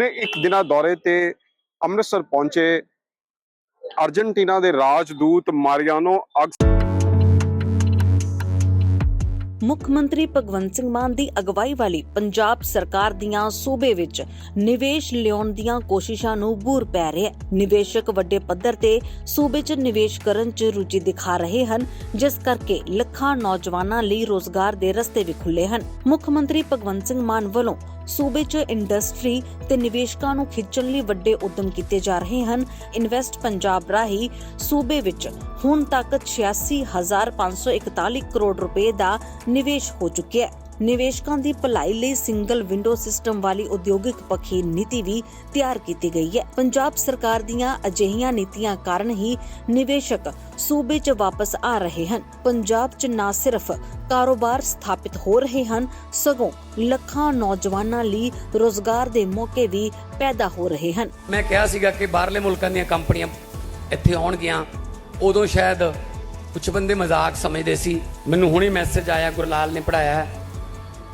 ਆਪਣੇ ਇੱਕ ਦਿਨਾ ਦੌਰੇ ਤੇ ਅੰਮ੍ਰਿਤਸਰ ਪਹੁੰਚੇ। ਅਰਜنٹੀਨਾ ਦੇ ਰਾਜਦੂਤ ਮਾਰੀਆਨੋ ਅਗ ਮੁੱਖ ਮੰਤਰੀ ਭਗਵੰਤ ਸਿੰਘ ਮਾਨ ਦੀ ਅਗਵਾਈ ਵਾਲੀ ਪੰਜਾਬ ਸਰਕਾਰ ਦੀਆਂ ਸੂਬੇ ਵਿੱਚ ਨਿਵੇਸ਼ ਲਿਆਉਣ ਦੀਆਂ ਕੋਸ਼ਿਸ਼ਾਂ ਨੂੰ ਬੂਰ ਪੈ ਰਿਹਾ ਹੈ। ਨਿਵੇਸ਼ਕ ਵੱਡੇ ਪੱਧਰ ਤੇ ਸੂਬੇ 'ਚ ਨਿਵੇਸ਼ ਕਰਨ 'ਚ ਰੁਚੀ ਦਿਖਾ ਰਹੇ ਹਨ, ਜਿਸ ਕਰਕੇ ਲੱਖਾਂ ਨੌਜਵਾਨਾਂ ਲਈ ਰੋਜ਼ਗਾਰ ਦੇ ਰਸਤੇ ਵੀ ਖੁੱਲੇ ਹਨ। ਮੁੱਖ ਮੰਤਰੀ ਭਗਵੰਤ ਸਿੰਘ ਮਾਨ ਵੱਲੋਂ ਸੂਬੇ 'ਚ ਇੰਡਸਟਰੀ ਤੇ ਨਿਵੇਸ਼ਕਾਂ ਨੂੰ ਖਿੱਚਣ ਲਈ ਵੱਡੇ ਉਦਮ ਕੀਤੇ ਜਾ ਰਹੇ ਹਨ। ਇਨਵੈਸਟ ਪੰਜਾਬ ਰਾਹੀਂ ਸੂਬੇ ਵਿੱਚ ਹੁਣ ਤੱਕ 86541 ਕਰੋੜ ਰੁਪਏ ਦਾ ਨਿਵੇਸ਼ ਹੋ ਚੁੱਕਿਆ ਹੈ। ਨਿਵੇਸ਼ਕਾਂ ਦੀ ਭਲਾਈ ਲਈ ਸਿੰਗਲ ਵਿੰਡੋ ਸਿਸਟਮ ਵਾਲੀ ਉਦਯੋਗਿਕ ਪੱਖੀ ਨੀਤੀ ਵੀ ਤਿਆਰ ਕੀਤੀ ਗਈ ਹੈ। ਪੰਜਾਬ ਸਰਕਾਰ ਦੀਆਂ ਅਜਿਹੀਆਂ ਨੀਤੀਆਂ ਕਾਰਨ ਹੀ ਨਿਵੇਸ਼ਕ ਸੂਬੇ 'ਚ ਵਾਪਸ ਆ ਰਹੇ ਹਨ। ਪੰਜਾਬ 'ਚ ਨਾ ਸਿਰਫ ਕਾਰੋਬਾਰ ਸਥਾਪਿਤ ਹੋ ਰਹੇ ਹਨ, ਸਗੋਂ ਲੱਖਾਂ ਨੌਜਵਾਨਾਂ ਲਈ ਰੋਜ਼ਗਾਰ ਦੇ ਮੌਕੇ ਵੀ ਪੈਦਾ ਹੋ ਰਹੇ ਹਨ। ਮੈਂ ਕਿਹਾ ਸੀਗਾ ਕਿ ਬਾਹਰਲੇ ਮੁਲਕਾਂ ਦੀਆਂ ਕੰਪਨੀਆਂ ਇੱਥੇ ਆਉਣਗੀਆਂ ਉਦੋਂ ਸ਼ਾਇਦ ਕੁਝ ਬੰਦੇ ਮਜ਼ਾਕ ਸਮਝਦੇ ਸੀ। ਮੈਨੂੰ ਹੁਣੇ ਮੈਸੇਜ ਆਇਆ, ਗੁਰਲਾਲ ਨੇ ਪੜਾਇਆ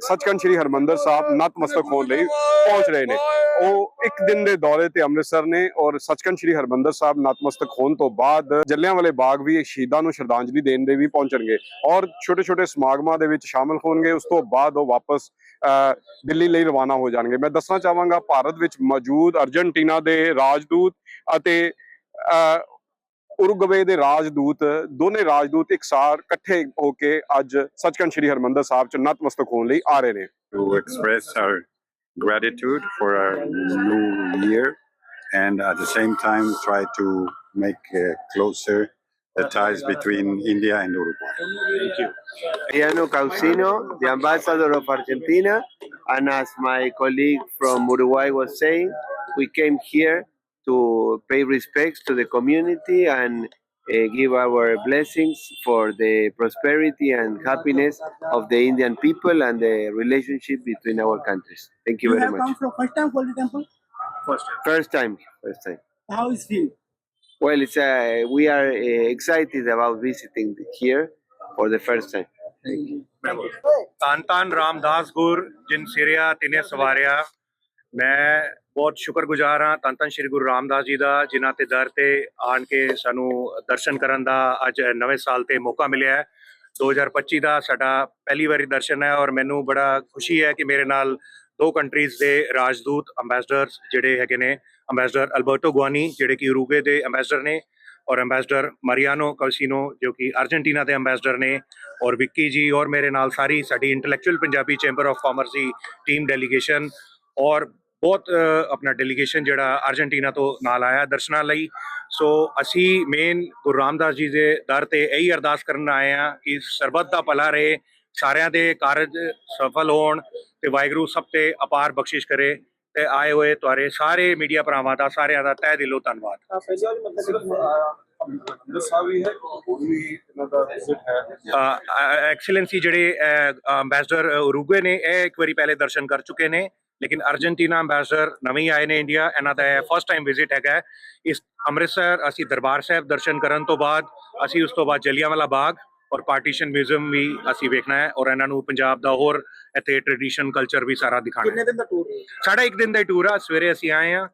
ਸੱਚਖੰਡ ਸ੍ਰੀ ਹਰਮੰਦਰ ਸਾਹਿਬ ਨਤਮਸਤਕ ਹੋਣ ਲਈ ਪਹੁੰਚ ਰਹੇ ਨੇ। ਉਹ ਇੱਕ ਦਿਨ ਦੇ ਦੌਰੇ ਤੇ ਅੰਮ੍ਰਿਤਸਰ ਨੇ ਔਰ ਸੱਚਖੰਡ ਸ੍ਰੀ ਹਰਮੰਦਰ ਸਾਹਿਬ ਨਤਮਸਤਕ ਹੋਣ ਤੋਂ ਬਾਅਦ ਜੱਲਿਆਂਵਾਲੇ ਬਾਗ ਵੀ ਸ਼ਹੀਦਾਂ ਨੂੰ ਸ਼ਰਧਾਂਜਲੀ ਦੇਣ ਦੇ ਵੀ ਪਹੁੰਚਣਗੇ ਔਰ ਛੋਟੇ-ਛੋਟੇ ਸਮਾਗਮਾਂ ਦੇ ਵਿੱਚ ਸ਼ਾਮਲ ਹੋਣਗੇ। ਉਸ ਤੋਂ ਬਾਅਦ ਉਹ ਵਾਪਸ ਦਿੱਲੀ ਲਈ ਰਵਾਨਾ ਹੋ ਜਾਣਗੇ। ਮੈਂ ਦੱਸਣਾ ਚਾਹਾਂਗਾ, ਭਾਰਤ ਵਿੱਚ ਮੌਜੂਦ ਅਰਜਨਟੀਨਾ ਦੇ ਰਾਜਦੂਤ ਅਤੇ ਉਰਗਵੇ ਦੇ ਰਾਜਦੂਤ ਦੋਨੇ ਰਾਜਦੂਤ ਇਕਸਾਰ ਇਕੱਠੇ ਹੋ ਕੇ ਅੱਜ ਸੱਚਖੰਡ ਸ੍ਰੀ ਹਰਮੰਦਰ ਸਾਹਿਬ ਚ ਨਤਮਸਤਕ ਹੋਣ ਲਈ ਆ ਰਹੇ ਨੇ to express our gratitude for our new year and at the same time try to make uh, closer the ties between India and Uruguay. Thank you. Mariano Causino, the ambassador of Argentina, and as my colleague from Uruguay was saying, we came here to pay respects to the community and uh, give our blessings for the prosperity and happiness of the Indian people and the relationship between our countries. Thank you, you very much. first time for the temple? First time. First time. First time. How is feel? Well, it's uh, we are uh, excited about visiting here for the first time. Thank you. Tantan Ram Dasgur, Jin Syria, Tine Savaria. ਮੈਂ ਬਹੁਤ ਸ਼ੁਕਰਗੁਜ਼ਾਰ ਹਾਂ ਤਨ ਤਨ ਸ੍ਰੀ ਗੁਰੂ ਰਾਮਦਾਸ ਜੀ ਦਾ, ਜਿਨ੍ਹਾਂ ਤੇ ਦਰ ਤੇ ਆਣ ਕੇ ਸਾਨੂੰ ਦਰਸ਼ਨ ਕਰਨ ਦਾ ਅੱਜ ਨਵੇਂ ਸਾਲ ਤੇ ਮੌਕਾ ਮਿਲਿਆ ਹੈ। 2025 ਦਾ ਸਾਡਾ ਪਹਿਲੀ ਵਾਰੀ ਦਰਸ਼ਨ ਹੈ ਔਰ ਮੈਨੂੰ ਬੜਾ ਖੁਸ਼ੀ ਹੈ ਕਿ ਮੇਰੇ ਨਾਲ ਦੋ ਕੰਟਰੀਜ਼ ਦੇ ਰਾਜਦੂਤ ਐਮਬੈਸਡਰਸ ਜਿਹੜੇ ਹੈਗੇ ਨੇ ਅੰਬੈਸਡਰ ਅਲਬਰਟੋ ਗੁਆਨੀ, ਜਿਹੜੇ ਕਿ ਯੂਰੂਗੇ ਦੇ ਅੰਬੈਸਡਰ ਨੇ, ਔਰ ਅੰਬੈਸਡਰ ਮਰੀਆਨੋ ਕਲਸੀਨੋ, ਜੋ ਕਿ ਅਰਜنٹੀਨਾ ਦੇ ਅੰਬੈਸਡਰ ਨੇ, ਔਰ ਵਿੱਕੀ ਜੀ ਔਰ ਮੇਰੇ ਨਾਲ ਸਾਰੀ ਸਾਡੀ intellectual Punjabi chamber of commerce the team delegation ਔਰ ਬਹੁਤ ਆਪਣਾ ਡੈਲੀਗੇਸ਼ਨ ਜਿਹੜਾ ਅਰਜنٹੀਨਾ ਤੋਂ ਨਾਲ ਆਇਆ ਦਰਸ਼ਨਾਂ ਲਈ। ਸੋ ਅਸੀਂ ਮੇਨ ਗੁਰੂ ਰਾਮਦਾਸ ਜੀ ਦੇ ਦਰ ਤੇ ਇਹੀ ਅਰਦਾਸ ਕਰਨ ਆਏ ਆ ਕਿ ਸਰਬੱਤ ਦਾ ਭਲਾ ਰਹੇ ਸਾਰਿਆਂ ਦੇ ਕਾਰਜ ਸਫਲ ਹੋਣ ਤੇ ਵਾਹਿਗੁਰੂ ਸਭ ਤੇ ਅਪਾਰ ਬਖਸ਼ਿਸ਼ ਕਰੇ ਤੇ ਆਏ ਹੋਏ ਤੁਹਾਰੇ ਸਾਰੇ ਮੀਡੀਆ ਭਰਾਵਾਂ ਦਾ ਸਾਰਿਆਂ ਦਾ ਤਹਿ ਦਿਲੋਂ ਧੰਨਵਾਦ। ਐਕਸਲੈਂਸੀ ਜਿਹੜੇ ਅੰਬੈਸਡਰ ਉਰੂਗੇ ਨੇ ਇਹ ਇੱਕ ਵਾਰੀ ਪਹਿਲੇ ਦਰਸ਼ਨ ਕਰ ਚੁੱਕੇ ਨੇ। ਲੇਕਿਨ ਅਰਜنٹੀਨਾ ਐਮਬੈਸਡਰ ਨਵੇਂ ਆਏ ਨੇ ਇੰਡੀਆ ਇਹਨਾਂ ਦਾ ਫਸਟ ਟਾਈਮ ਵਿਜ਼ਿਟ ਹੈਗਾ ਇਸ ਅੰਮ੍ਰਿਤਸਰ ਅਸੀਂ ਦਰਬਾਰ ਸਾਹਿਬ ਦਰਸ਼ਨ ਕਰਨ ਤੋਂ ਬਾਅਦ ਅਸੀਂ ਉਸ ਤੋਂ ਬਾਅਦ ਜਲਿਆਂਵਾਲਾ ਬਾਗ ਔਰ ਪਾਰਟੀਸ਼ਨ ਮਿਊਜ਼ੀਅਮ ਵੀ ਅਸੀਂ ਵੇਖਣਾ ਹੈ ਔਰ ਇਹਨਾਂ ਨੂੰ ਪੰਜਾਬ ਦਾ ਹੋਰ ਇੱਥੇ ਟ੍ਰੈਡੀਸ਼ਨ ਕਲਚਰ ਵੀ ਸਾਰਾ ਦਿਖਾਣਾ ਹੈ। ਕਿੰਨੇ ਦਿਨ ਦਾ ਟੂਰ ਹੈ? ਸਾਡਾ ਇੱਕ ਦਿਨ ਦਾ ਹੀ ਟੂਰ ਆ। ਸਵੇਰੇ ਅਸੀਂ ਆਏ ਆ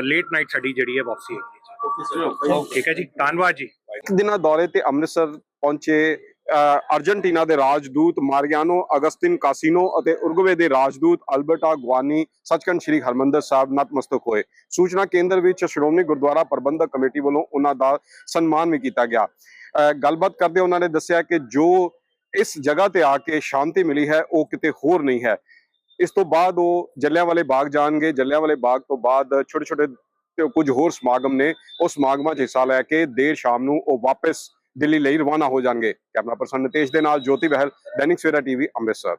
ਲੇਟ ਨਾਈਟ ਸਾਡੀ ਜਿਹੜੀ ਹੈ ਵਾਪਸੀ ਹੈ। ਠੀਕ ਹੈ ਜੀ। ਧੰਨਵਾਦ ਜੀ। ਇੱਕ ਦਿਨ ਦੌਰੇ ਤੇ ਅੰਮ੍ਰਿਤਸਰ ਪਹੁੰਚੇ ਅਰਜਨਟੀਨਾ ਦੇ ਰਾਜਦੂਤ ਮਾਰੀਆਨੋ ਅਗਸਟਿਨ ਕਾਸੀਨੋ ਅਤੇ ਉਰਗਵੇ ਦੇ ਰਾਜਦੂਤ ਅਲਬਰਟਾ ਗਵਾਨੀ ਸੱਚਖੰਡ ਸ੍ਰੀ ਹਰਮੰਦਰ ਸਾਹਿਬ ਨਤਮਸਤਕ ਹੋਏ। ਸੂਚਨਾ ਕੇਂਦਰ ਵਿੱਚ ਸ਼੍ਰੋਮਣੀ ਗੁਰਦੁਆਰਾ ਪ੍ਰਬੰਧਕ ਕਮੇਟੀ ਵੱਲੋਂ ਉਹਨਾਂ ਦਾ ਸਨਮਾਨ ਵੀ ਕੀਤਾ ਗਿਆ। ਗੱਲਬਾਤ ਕਰਦੇ ਉਹਨਾਂ ਨੇ ਦੱਸਿਆ ਕਿ ਜੋ ਇਸ ਜਗ੍ਹਾ ਤੇ ਆ ਕੇ ਸ਼ਾਂਤੀ ਮਿਲੀ ਹੈ, ਉਹ ਕਿਤੇ ਹੋਰ ਨਹੀਂ ਹੈ। ਇਸ ਤੋਂ ਬਾਅਦ ਉਹ ਜੱਲਿਆਂਵਾਲੇ ਬਾਗ ਜਾਣਗੇ। ਜੱਲਿਆਂਵਾਲੇ ਬਾਗ ਤੋਂ ਬਾਅਦ ਛੋਟੇ ਛੋਟੇ ਕੁਝ ਹੋਰ ਸਮਾਗਮ ਨੇ। ਉਹ ਸਮਾਗਮਾਂ 'ਚ ਹਿੱਸਾ ਲੈ ਕੇ ਦੇਰ ਸ਼ਾਮ ਨੂੰ ਉਹ ਵਾਪਸ ਦਿੱਲੀ ਲਈ ਰਵਾਨਾ ਹੋ ਜਾਣਗੇ। ਕੈਮਰਾ ਪਰਸਨ ਨਿਤੇਸ਼ ਦੇ ਨਾਲ ਜੋਤੀ ਬਹਿਲ, ਦੈਨਿਕ ਸਵੇਰਾ ਟੀਵੀ, ਅੰਮ੍ਰਿਤਸਰ।